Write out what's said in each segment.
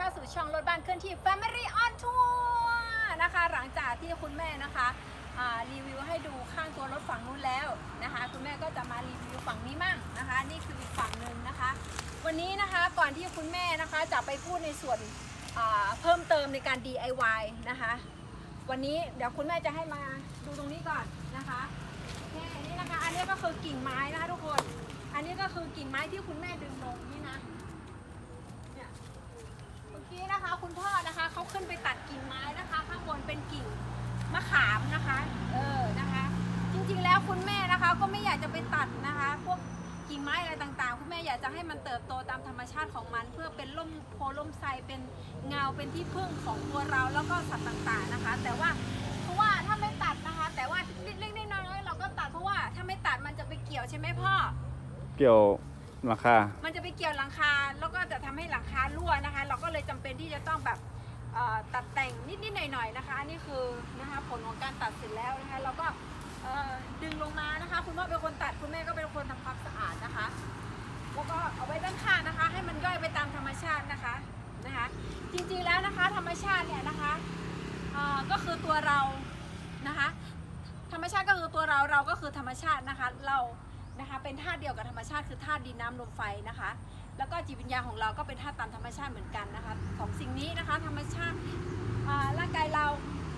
เข้าสู่ช่องรถบ้านเคลื่อนที่ Family on Tour นะคะ หลังจากที่คุณแม่นะคะรีวิวให้ดูข้างตัวรถฝั่งนู้นแล้วนะคะ คุณแม่ก็จะมารีวิวฝั่งนี้มั่งนะคะ นี่คืออีกฝั่งหนึ่งนะคะ วันนี้นะคะก่อนที่คุณแม่นะคะจะไปพูดในส่วนเพิ่มเติมในการ DIY นะคะ วันนี้เดี๋ยวคุณแม่จะให้มาดูตรงนี้ก่อนนะคะนี่นี่นะคะ อันนี้ก็คือกิ่งไม้นะคะทุกคน อันนี้ก็คือกิ่งไม้ที่คุณแม่ดึงลงนี่นะ กี้นะคะ คุณพ่อนะคะเขาขึ้นไปตัดกิ่งไม้นะคะ ข้างบนเป็นกิ่งมะขามนะคะ เออนะคะ จริงๆแล้วคุณแม่นะคะก็ไม่อยากจะไปตัดนะคะ พวกกิ่งไม้อะไรต่างๆ คุณแม่อยากจะให้มันเติบโตตามธรรมชาติของมัน เพื่อเป็นร่มโพล่มไทรเป็นเงาเป็นที่พึ่งของตัวเราแล้วก็สัตว์ต่างๆนะคะ แต่ว่าเพราะว่าถ้าไม่ตัดนะคะ แต่ว่าเล็กๆน้อยๆเราก็ตัดเพราะว่าถ้าไม่ตัดมันจะไปเกี่ยวใช่ไหมพ่อ เกี่ยวราคา มันจะไป เกี่ยวหลังคาแล้วก็จะทำให้หลังคารั่วนะคะ เราก็เลยจำเป็นที่จะต้องแบบตัดแต่งนิดๆหน่อยๆนะคะอันนี่คือนะคะผลของการตัดเสร็จแล้วนะคะเราก็ดึงลงมานะคะ คุณพ่อเป็นคนตัดคุณแม่ก็เป็นคนทำความสะอาดนะคะแล้วก็เอาไว้ด้านข้างนะคะ ให้มันย่อยไปตามธรรมชาตินะคะนะคะ จริงๆแล้วนะคะธรรมชาติเนี่ยนะคะก็คือตัวเรานะคะ ธรรมชาติก็คือตัวเราเราก็คือธรรมชาตินะคะ เรานะคะเป็นธาตุเดียวกับธรรมชาติคือธาตุดินน้ำลมไฟนะคะ แล้วก็จิตวิญญาณของเราก็เป็นธาตุตามธรรมชาติเหมือนกันนะคะสองสิ่งนี้นะคะธรรมชาติอ่าร่างกายเรา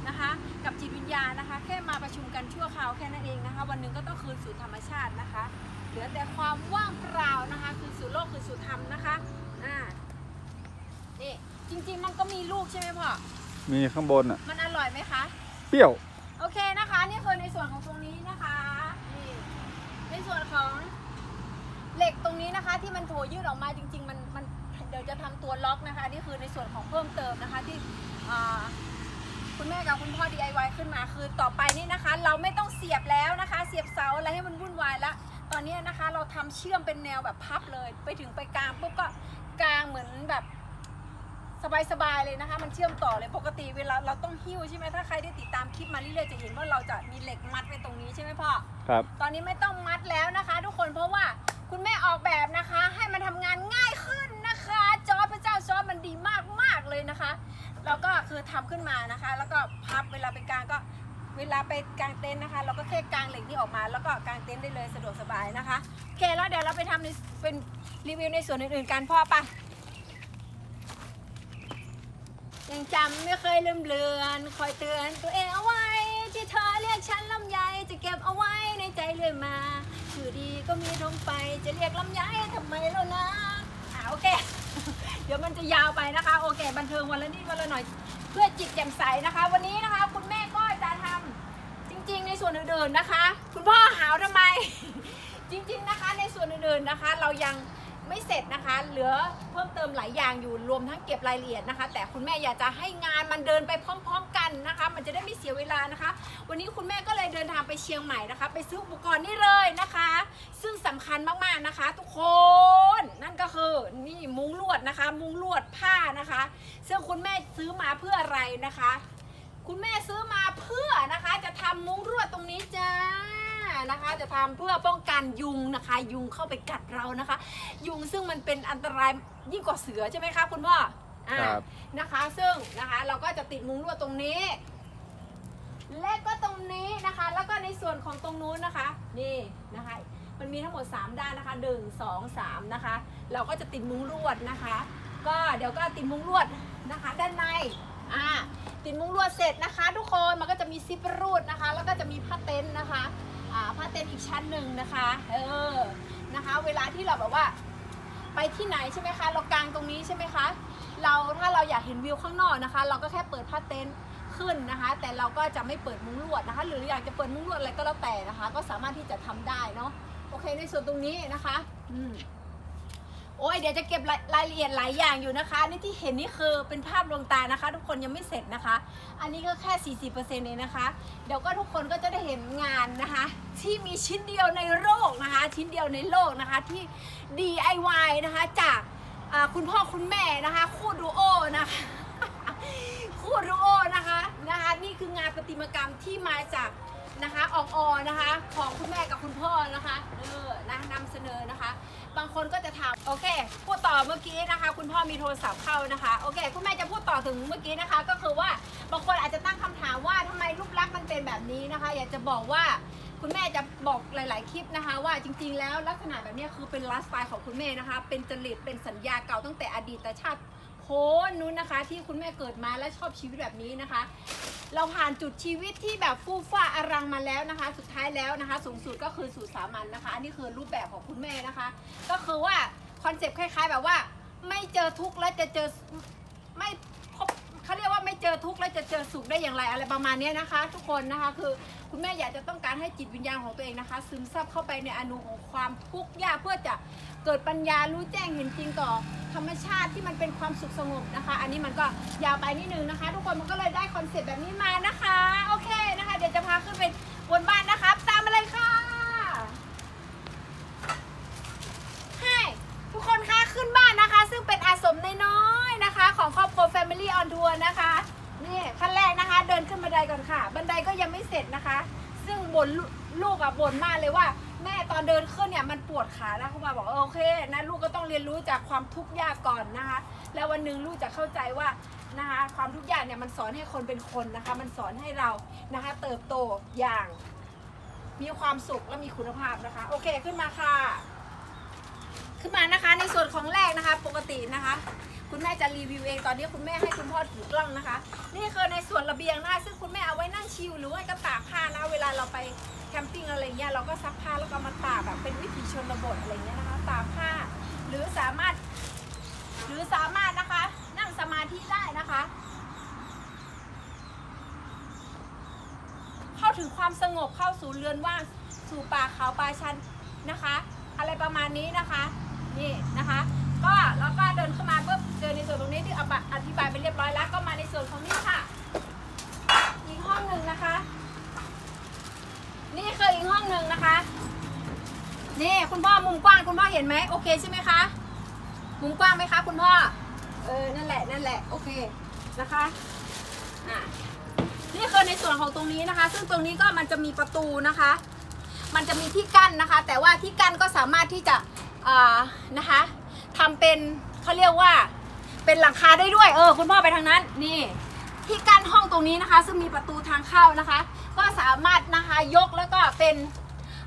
นะคะกับจิตวิญญาณนะคะ แค่มาประชุมกันชั่วคราวแค่นั้นเองนะคะ วันหนึ่งก็ต้องคืนสู่ธรรมชาตินะคะเหลือแต่ความว่างเปล่านะคะ คือสู่โลกคือสู่ธรรมนะคะอ่านี่จริงๆมันก็มีลูกใช่ไหมพ่อมีข้างบนอะมันอร่อยไหมคะเปรี้ยวโอเคนะคะ นี่คือในส่วนของตรงนี้นะคะนี่ในส่วนของ เหล็กตรงนี้นะคะที่มันโผล่ยื่นออกมาจริง ๆ มันมันเดี๋ยวจะทำตัวล็อกนะคะนี่คือในส่วนของเพิ่มเติมนะคะที่อ่าคุณแม่กับคุณพ่อ DIY ขึ้นมาคือต่อไปนี่นะคะ เราไม่ต้องเสียบแล้วนะคะ เสียบเสาอะไรให้มันวุ่นวายละตอนนี้นะคะเราทำเชื่อมเป็นแนวแบบพับเลย ไปถึงไปกลางปุ๊บก็กลางเหมือนแบบสบายๆเลยนะคะ มันเชื่อมต่อเลยปกติเวลาเราต้องหิ้วใช่ไหมถ้าใครได้ติดตามคลิปมาเรื่อยๆจะเห็นว่าเราจะมีเหล็กมัดไว้ตรงนี้ใช่ไหมพ่อครับตอนนี้ไม่ต้องมัดแล้วนะคะ ทุกคนเพราะว่า คุณแม่ออกแบบนะคะ ให้มันทำงานง่ายขึ้นนะคะ จอร์จพระเจ้าจอร์จมันดีมากมากเลยนะคะแล้วก็คือทำขึ้นมานะคะ แล้วก็พับเวลาไปกลางก็เวลาไปกลางเต็นท์นะคะ เราก็แค่กางเหล็กนี้ออกมา แล้วก็กางเต็นท์ได้เลยสะดวกสบายนะคะโอเคแล้วเดี๋ยวเราไปทำในเป็นรีวิวในส่วนอื่นๆกันพ่อปะยังจำไม่เคยลืมเลือนคอยเตือนตัวเองเอาไว้ ที่เธอเรียกฉันลำไยจะเก็บเอาไว้ในใจเรื่อยมา ชื่อดีก็มีทงไปจะเรียกลำไยทำไมแล้วนะอ่าโอเค เดี๋ยวมันจะยาวไปนะคะ โอเค บันเทิงวันละนิดวันละหน่อย เพื่อจิตแจ่มใสนะคะ วันนี้นะคะ คุณแม่ก็จะทำจริง ๆ ในส่วนอื่นๆนะคะ คุณพ่อหาวทำไม จริง ๆนะคะ ในส่วนอื่นๆนะคะ เรายังไม่เสร็จนะคะ เหลือเพิ่มเติมหลายอย่างอยู่รวมทั้งเก็บรายละเอียดนะคะ แต่คุณแม่อยากจะให้งานมันเดินไปพร้อม ๆ นนะคะ มันจะได้ไม่เสียเวลานะคะ วันนี้คุณแม่ก็เลยเดินทางไปเชียงใหม่นะคะ ไปซื้ออุปกรณ์นี่เลยนะคะ ซึ่งสำคัญมากๆนะคะ ทุกคนนั่นก็คือนี่มุ้งลวดนะคะ มุ้งลวดผ้านะคะ ซึ่งคุณแม่ซื้อมาเพื่ออะไรนะคะ คุณแม่ซื้อมาเพื่อนะคะ จะทำมุ้งลวดตรงนี้จ้านะคะจะทำเพื่อป้องกันยุงนะคะ ยุงเข้าไปกัดเรานะคะ ยุงซึ่งมันเป็นอันตรายยิ่งกว่าเสือใช่ไหมคะคุณพ่อ อ่าครับ นะคะ ซึ่งนะคะเราก็จะติดมุ้งลวดตรงนี้ และก็ตรงนี้นะคะ แล้วก็ในส่วนของตรงนู้นนะคะ นี่นะคะ มันมีทั้งหมด 3 ด้านนะคะ 1 2 3 นะคะ เราก็จะติดมุ้งลวดนะคะ ก็เดี๋ยวก็ติดมุ้งลวดนะคะ ด้านในอ่าติดมุ้งลวดเสร็จนะคะ ทุกคนมันก็จะมีซิปรูดนะคะ แล้วก็จะมีผ้าเต็นท์นะคะอ่าผ้าเต็นท์อีกชั้นหนึ่งนะคะเออนะคะ เวลาที่เราแบบว่า ไปที่ไหนใช่ไหมคะ เรากางตรงนี้ใช่ไหมคะ เราถ้าเราอยากเห็นวิวข้างนอกนะคะ เราก็แค่เปิดผ้าเต็นท์ขึ้นนะคะ แต่เราก็จะไม่เปิดมุ้งลวดนะคะ หรืออยากจะเปิดมุ้งลวดอะไรก็แล้วแต่นะคะ ก็สามารถที่จะทำได้เนาะโอเคในส่วนตรงนี้นะคะอืมโอ้ยเดี๋ยวจะเก็บรายละเอียดหลายอย่างอยู่นะคะนี่ที่เห็นนี่คือเป็นภาพลวงตานะคะ ทุกคนยังไม่เสร็จนะคะ อันนี้ก็แค่ 40%เองนะคะ เดี๋ยวก็ทุกคนก็จะได้เห็นงานนะคะ ที่มีชิ้นเดียวในโลกนะคะ ชิ้นเดียวในโลกนะคะที่ DIY นะคะจาก คุณพ่อคุณแม่นะคะ คู่ดูโอนะคะ คู่ดูโอนะคะนะคะ นี่คืองานประติมากรรมที่มาจากนะคะออกออนะคะ ของคุณแม่กับคุณพ่อนะคะเออนะนำเสนอนะคะ บางคนก็จะถามโอเค พูดต่อเมื่อกี้นะคะ คุณพ่อมีโทรศัพท์เข้านะคะโอเค คุณแม่จะพูดต่อถึงเมื่อกี้นะคะ ก็คือว่าบางคนอาจจะตั้งคำถามว่าทำไมรูปลักษณ์มันเป็นแบบนี้นะคะ อยากจะบอกว่า คุณแม่จะบอกหลาย ๆ คลิปนะคะ ว่าจริง ๆ แล้วลักษณะแบบนี้คือเป็นไลฟ์สไตล์ของคุณแม่นะคะ เป็นจริตเป็นสัญญาเก่าตั้งแต่อดีตชาติโพ้นนู้นนะคะ ที่คุณแม่เกิดมาและชอบชีวิตแบบนี้นะคะ เราผ่านจุดชีวิตที่แบบฟู่ฟ้าอรังมาแล้วนะคะ สุดท้ายแล้วนะคะ สูงสุดก็คือสู่สามัญนะคะอันนี้คือรูปแบบของคุณแม่นะคะ ก็คือว่าคอนเซปต์คล้าย ๆ แบบว่า ไม่เจอทุกข์แล้วจะเจอไม่ เขาเรียกว่าไม่เจอทุกข์แล้วจะเจอสุขได้อย่างไรอะไรประมาณนี้นะคะ ทุกคนนะคะคือคุณแม่อยากจะต้องการให้จิตวิญญาณของตัวเองนะคะ ซึมซับเข้าไปในอนุของความทุกข์ยากเพื่อจะเกิดปัญญารู้แจ้งเห็นจริงต่อธรรมชาติที่มันเป็นความสุขสงบนะคะ อันนี้มันก็ยาวไปนิดนึงนะคะ ทุกคนมันก็เลยได้คอนเซปต์แบบนี้มานะคะโอเคนะคะ เดี๋ยวจะพาขึ้นไปบนบ้านนะคะตามมาเลยค่ะ ให้ทุกคนคะขึ้นบ้านนะคะ ซึ่งเป็นอาสมน้อยๆนะคะ ของครอบครัว Family on Tour นะคะนี่ขั้นแรกนะคะ เดินขึ้นบัน ไดก่อนค่ะ บันไดก็ยังไม่เสร็จนะคะ ซึ่งบนลูลกอะบ่นมากเลยว่า แม่ตอนเดินขึ้นเนี่ยมันปวดขาแล้วเขามาบอกโอเคนะลูกก็ต้องเรียนรู้จากความทุกข์ยากก่อนนะคะ แล้ววันหนึ่งลูกจะเข้าใจว่านะคะ ความทุกข์ยากเนี่ยมันสอนให้คนเป็นคนนะคะ มันสอนให้เรานะคะ เติบโตอย่างมีความสุขและมีคุณภาพนะคะ โอเคขึ้นมาค่ะ ขึ้นมานะคะในส่วนของแรกนะคะ ปกตินะคะ คุณแม่จะรีวิวเองตอนนี้คุณแม่ให้คุณพ่อถือกล้องนะคะ นี่คือในส่วนระเบียงนะคะซึ่งคุณแม่เอาไว้นั่งชิลหรือว่าก็ตากผ้านะ เวลาเราไปแคมปิ้งอะไรเงี้ยเราก็ซักผ้าแล้วก็มาตากแบบเป็นวิถีชนบทอะไรเงี้ยนะคะตากผ้า หรือสามารถ หรือสามารถนะคะ นั่งสมาธิได้นะคะ เข้าถึงความสงบเข้าสู่เรือนว่างสู่ป่าเขาป่าชันนะคะ อะไรประมาณนี้นะคะ นี่นะคะ ก็แล้วก็เดินเข้ามาปุ๊บเจอในส่วนตรงนี้ที่อธิบายไปเรียบร้อยแล้ว ก็มาในส่วนของนี้ค่ะ อีกห้องหนึ่งนะคะ นี่คืออีกห้องหนึ่งนะคะ นี่คุณพ่อมุมกว้างคุณพ่อเห็นไหมโอเคใช่ไหมคะ มุมกว้างไหมคะ คุณพ่อ เออ นั่นแหละ นั่นแหละ โอเค นะคะ อะ นี่คือในส่วนของตรงนี้นะคะ ซึ่งตรงนี้ก็มันจะมีประตูนะคะ มันจะมีที่กั้นนะคะ แต่ว่าที่กั้นก็สามารถที่จะ อ่า นะคะ ทำเป็นเขาเรียกว่า เป็นหลังคาได้ด้วย เออ คุณพ่อไปทางนั้นนี่ ที่กั้นห้องตรงนี้นะคะ ซึ่งมีประตูทางเข้านะคะ ก็สามารถนะคะยกแล้วก็เป็น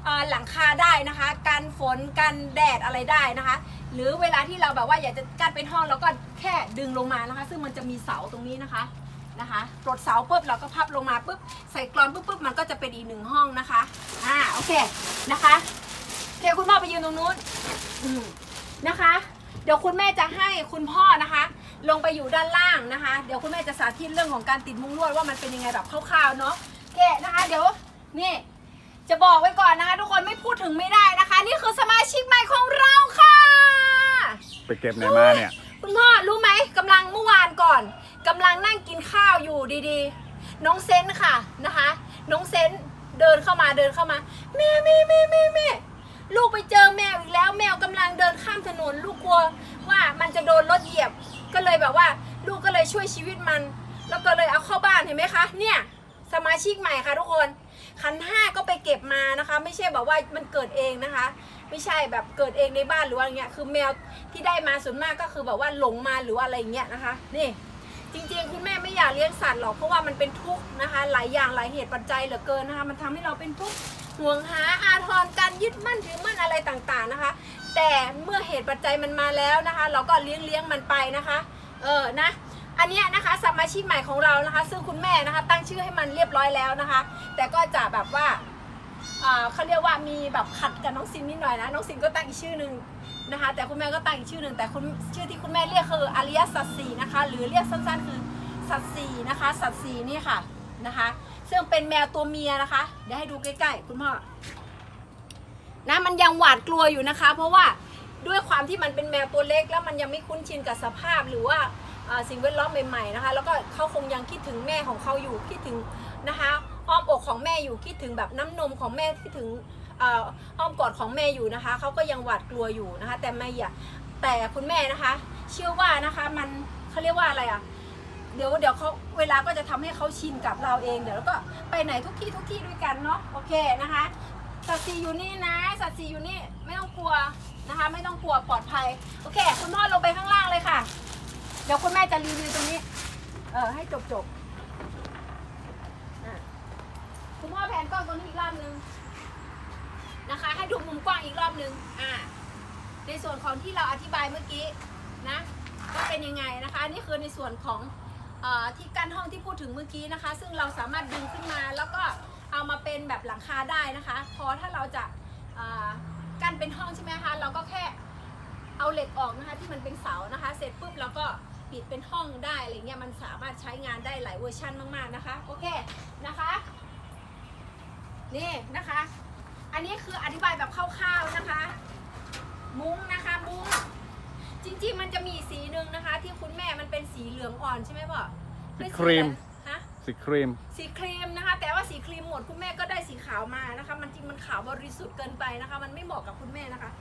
อ่าหลังคาได้นะคะกันฝนกันแดดอะไรได้นะคะ หรือเวลาที่เราแบบว่าอยากจะกั้นเป็นห้องเราก็แค่ดึงลงมานะคะ ซึ่งมันจะมีเสาตรงนี้นะคะนะคะปลดเสาปุ๊บเราก็พับลงมาปุ๊บใส่กรอนปุ๊บปุ๊บมันก็จะเป็นอีกหนึ่งห้องนะคะอ่าโอเคนะคะโอเคคุณพ่อไปยืนตรงนู้นอืมนะคะ เดี๋ยวคุณแม่จะให้คุณพ่อนะคะ ลงไปอยู่ด้านล่างนะคะ เดี๋ยวคุณแม่จะสาธิตเรื่องของการติดมุ้งลวดว่ามันเป็นยังไงแบบคร่าวๆเนาะโอเคนะคะ เดี๋ยวนี่จะบอกไว้ก่อนนะคะ ทุกคนไม่พูดถึงไม่ได้นะคะ นี่คือสมาชิกใหม่ของเราค่ะ ไปเก็บไหนมาเนี่ย คุณพ่อรู้ไหมกำลังเมื่อวานก่อนกำลังนั่งกินข้าวอยู่ดีๆ น้องเซนค่ะนะคะ น้องเซนเดินเข้ามาเดินเข้ามาแม่แม่แม่แม่แม่ ลูกไปเจอแมวอีกแล้วแมวกำลังเดินข้ามถนน ลูกกลัวว่ามันจะโดนรถเหยียบ ก็เลยแบบว่า ลูกก็เลยช่วยชีวิตมัน แล้วก็เลยเอาเข้าบ้านเห็นไหมคะ เนี่ยสมาชิกใหม่ค่ะทุกคนคันห้าก็ไปเก็บมานะคะ ไม่ใช่แบบว่ามันเกิดเองนะคะ ไม่ใช่แบบเกิดเองในบ้านหรือว่าอย่างเงี้ยคือแมวที่ได้มาส่วนมากก็คือแบบว่าหลงมาหรือว่าอะไรอย่างเงี้ยนะคะนี่จริงๆ คุณแม่ไม่อยากเลี้ยงสัตว์หรอกเพราะว่ามันเป็นทุกข์นะคะ หลายอย่างหลายเหตุปัจจัยเหลือเกินนะคะ มันทำให้เราเป็นทุกข์ ห่วงหาอาทรการยึดมั่นถือมั่นอะไรต่างๆนะคะ แต่เมื่อเหตุปัจจัยมันมาแล้วนะคะ เราก็เลี้ยงเลี้ยงมันไปนะคะ เออนะอันนี้นะคะสมาชิกใหม่ของเรานะคะ ซึ่งคุณแม่นะคะ ตั้งชื่อให้มันเรียบร้อยแล้วนะคะ แต่ก็จะแบบว่าเขาเรียกว่ามีแบบขัดกับน้องซินนิดหน่อยนะน้องซินก็ตั้งอีกชื่อหนึ่งนะคะ แต่คุณแม่ก็ตั้งอีกชื่อหนึ่งแต่คุณชื่อที่คุณแม่เรียกคืออาริยสัตสีนะคะ หรือเรียกสั้นๆคือสัตสีนะคะ สัตสีนี่ค่ะนะคะ ซึ่งเป็นแมวตัวเมียนะคะ เดี๋ยวให้ดูใกล้ๆ คุณพ่อ นะมันยังหวาดกลัวอยู่นะคะ เพราะว่าด้วยความที่มันเป็นแมวตัวเล็ก แล้วมันยังไม่คุ้นชินกับสภาพหรือว่าสิ่งแวดล้อมใหม่ๆนะคะ แล้วก็เขาคงยังคิดถึงแม่ของเขาอยู่คิดถึงนะคะอ้อมอกของแม่อยู่คิดถึงแบบน้ำนมของแม่คิดถึงอ้อมกอดของแม่อยู่นะคะเขาก็ยังหวาดกลัวอยู่นะคะ แต่ไม่อย่าแต่คุณแม่นะคะ เชื่อว่านะคะมันเขาเรียกว่าอะไรอะ เดี๋ยวเดี๋ยวเขาเวลาก็จะทำให้เขาชินกับเราเอง เดี๋ยวแล้วก็ไปไหนทุกที่ทุกที่ด้วยกันเนาะโอเคนะคะ สัตว์สีอยู่นี่นะ สัตว์สีอยู่นี่ไม่ต้องกลัวนะคะ ไม่ต้องกลัวปลอดภัยโอเค คุณพ่อลงไปข้างล่างเลยค่ะ เดี๋ยวคุณแม่จะรีวิวตรงนี้ เออให้จบจบคุณพ่อแผนกล้องตรงนี้อีกรอบนึงนะคะ ให้ดูมุมกว้างอีกรอบนึงอ่าในส่วนของที่เราอธิบายเมื่อกี้นะว่าเป็นยังไงนะคะ นี่คือในส่วนของ ที่กั้นห้องที่พูดถึงเมื่อกี้นะคะ ซึ่งเราสามารถดึงขึ้นมาแล้วก็เอามาเป็นแบบหลังคาได้นะคะพอถ้าเราจะกั้นเป็นห้องใช่ไหมคะเราก็แค่เอาเหล็กออกนะคะที่มันเป็นเสานะคะ เสร็จปุ๊บเราก็ปิดเป็นห้องได้อะไรเงี้ยมันสามารถใช้งานได้หลายเวอร์ชันมากๆนะคะโอเคนะคะนี่นะคะ อันนี้คืออธิบายแบบคร่าวๆนะคะ มุ้งนะคะมุ้ง จริงๆมันจะมีสีหนึ่งนะคะ ที่คุณแม่มันเป็นสีเหลืองอ่อนใช่ไหมพ่อสีครีม ฮะ สีครีม สีครีมนะคะ แต่ว่าสีครีมหมดคุณแม่ก็ได้สีขาวมานะคะ มันจริงมันขาวบริสุทธิ์เกินไปนะคะ มันไม่เหมาะกับคุณแม่นะคะ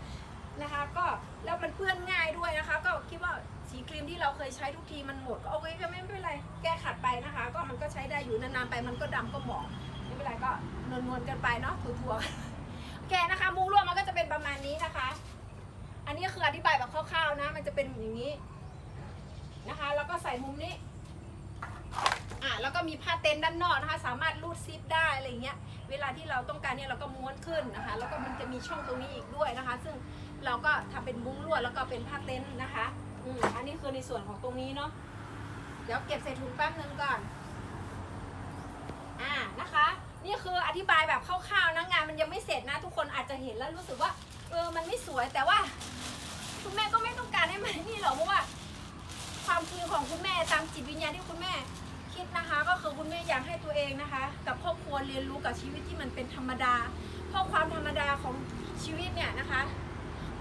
นะคะ ก็แล้วมันเปื้อนง่ายด้วยนะคะ ก็คิดว่าสีครีมที่เราเคยใช้ทุกทีมันหมดก็โอเคก็ไม่เป็นไรแก้ขัดไปนะคะ ก็มันก็ใช้ได้อยู่นานๆไปมันก็ดำก็หมองไม่เป็นไรก็นวลๆกันไปเนาะถั่วๆโอเคนะคะมุ้งลวดมันก็จะเป็นประมาณนี้นะคะ อันนี้คืออธิบายแบบคร่าวๆนะ มันจะเป็นอย่างนี้นะคะ แล้วก็ใส่มุมนี้อะแล้วก็มีผ้าเต็นท์ด้านนอกนะคะ สามารถรูดซิปได้อะไรเงี้ย เวลาที่เราต้องการเนี่ยเราก็ม้วนขึ้นนะคะ แล้วก็มันจะมีช่องตรงนี้อีกด้วยนะคะ ซึ่งเราก็ทำเป็นมุ้งลวดแล้วก็เป็นผ้าเต็นท์นะคะอืมอันนี้คือในส่วนของตรงนี้เนาะเดี๋ยวเก็บใส่ถุงแป๊บนึงก่อนอ่านะคะ นี่คืออธิบายแบบคร่าวๆนะงานมันยังไม่เสร็จนะ ทุกคนอาจจะเห็นแล้วรู้สึกว่าเออมันไม่สวยแต่ว่า ให้มันนี่หรอกเพราะว่า ความคิดของคุณแม่ตามจิตวิญญาณที่คุณแม่ คิดนะคะ ก็คือคุณแม่อยากให้ตัวเองนะคะ กับครอบครัวเรียนรู้กับชีวิตที่มันเป็นธรรมดา เพราะความธรรมดาของชีวิตเนี่ยนะคะ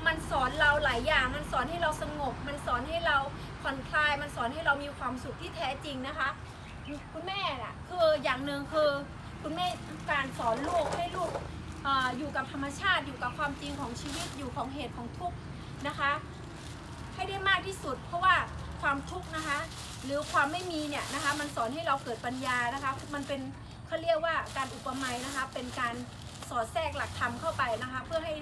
มันสอนเราหลายอย่าง มันสอนให้เราสงบ มันสอนให้เราผ่อนคลาย มันสอนให้เรามีความสุขที่แท้จริงนะคะ คุณแม่น่ะคืออย่างหนึ่งคือคุณแม่การสอนลูกให้ลูกอออยู่กับธรรมชาติอยู่กับความจริงของชีวิตอยู่ของเหตุของทุกข์นะคะ ให้ได้มากที่สุด เพราะว่าความทุกข์นะคะ หรือความไม่มีเนี่ยนะคะ มันสอนให้เราเกิดปัญญานะคะ มันเป็นเขาเรียกว่าการอุปมานะคะ เป็นการสอดแทรกหลักธรรมเข้าไปนะคะ เพื่อให้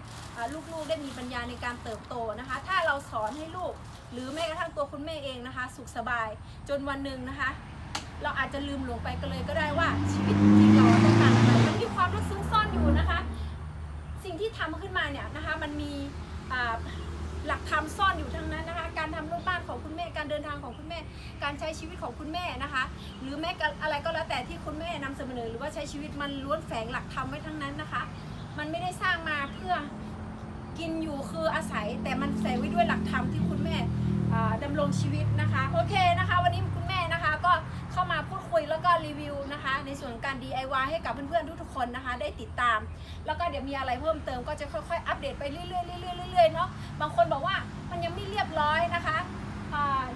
ลูกๆได้มีปัญญาในการเติบโตนะคะ ถ้าเราสอนให้ลูก หรือแม้กระทั่งตัวคุณแม่เองนะคะ สุขสบายจนวันหนึ่งนะคะ เราอาจจะลืมหลงไปกันเลยก็ได้ว่าชีวิตจริงเราต้องการอะไรมันมีความลึกซึ้งซ่อนอยู่นะคะ สิ่งที่ทำขึ้นมาเนี่ยนะคะ มันมีอ่า หลักธรรมซ่อนอยู่ทั้งนั้นนะคะ การทำรูปบ้านของคุณแม่ การเดินทางของคุณแม่ การใช้ชีวิตของคุณแม่นะคะ หรือแม้อะไรก็แล้วแต่ที่คุณแม่นำเสนอหรือว่าใช้ชีวิตมันล้วนแฝงหลักธรรมไว้ทั้งนั้นนะคะ มันไม่ได้สร้างมาเพื่อกินอยู่คืออาศัย แต่มันแฝงไว้ด้วยหลักธรรมที่คุณแม่อ่าดำรงชีวิตนะคะ โอเค รีวิวนะคะ ในส่วนการ DIY ให้กับเพื่อนๆทุกๆคนนะคะ ได้ติดตาม แล้วก็เดี๋ยวมีอะไรเพิ่มเติมก็จะค่อยๆ อัปเดตไปเรื่อยๆเรื่อยๆเรื่อยๆเนาะบางคนบอกว่ามันยังไม่เรียบร้อยนะคะ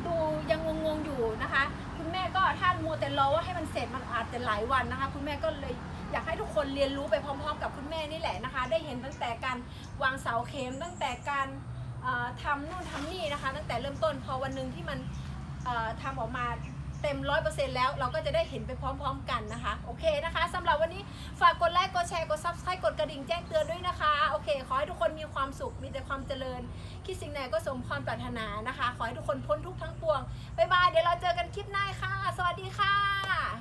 ดูยังงงๆอยู่นะคะ คุณแม่ก็ถ้ามัวแต่รอว่าให้มันเสร็จมันอาจจะหลายวันนะคะ คุณแม่ก็เลยอยากให้ทุกคนเรียนรู้ไปพร้อม ๆ กับคุณแม่นี่แหละนะคะ ได้เห็นตั้งแต่การวางเสาเข็มตั้งแต่การอ่าทำนู่นทำนี่นะคะ ตั้งแต่เริ่มต้นพอวันหนึ่งที่มันเอ่อทำออกมา เต็มร้อยเปอร์เซ็นต์แล้วเราก็จะได้เห็นไปพร้อมๆกันนะคะ โอเคนะคะสำหรับวันนี้ฝากกดไลค์กดแชร์กด subscribe กดกระดิ่งแจ้งเตือนด้วยนะคะ โอเค ขอให้ทุกคนมีความสุขมีแต่ความเจริญ คิดสิ่งไหนก็สมความปรารถนานะคะ ขอให้ทุกคนพ้นทุกข์ทั้งปวงบ๊ายบายเดี๋ยวเราเจอกันคลิปหน้าค่ะ สวัสดีค่ะ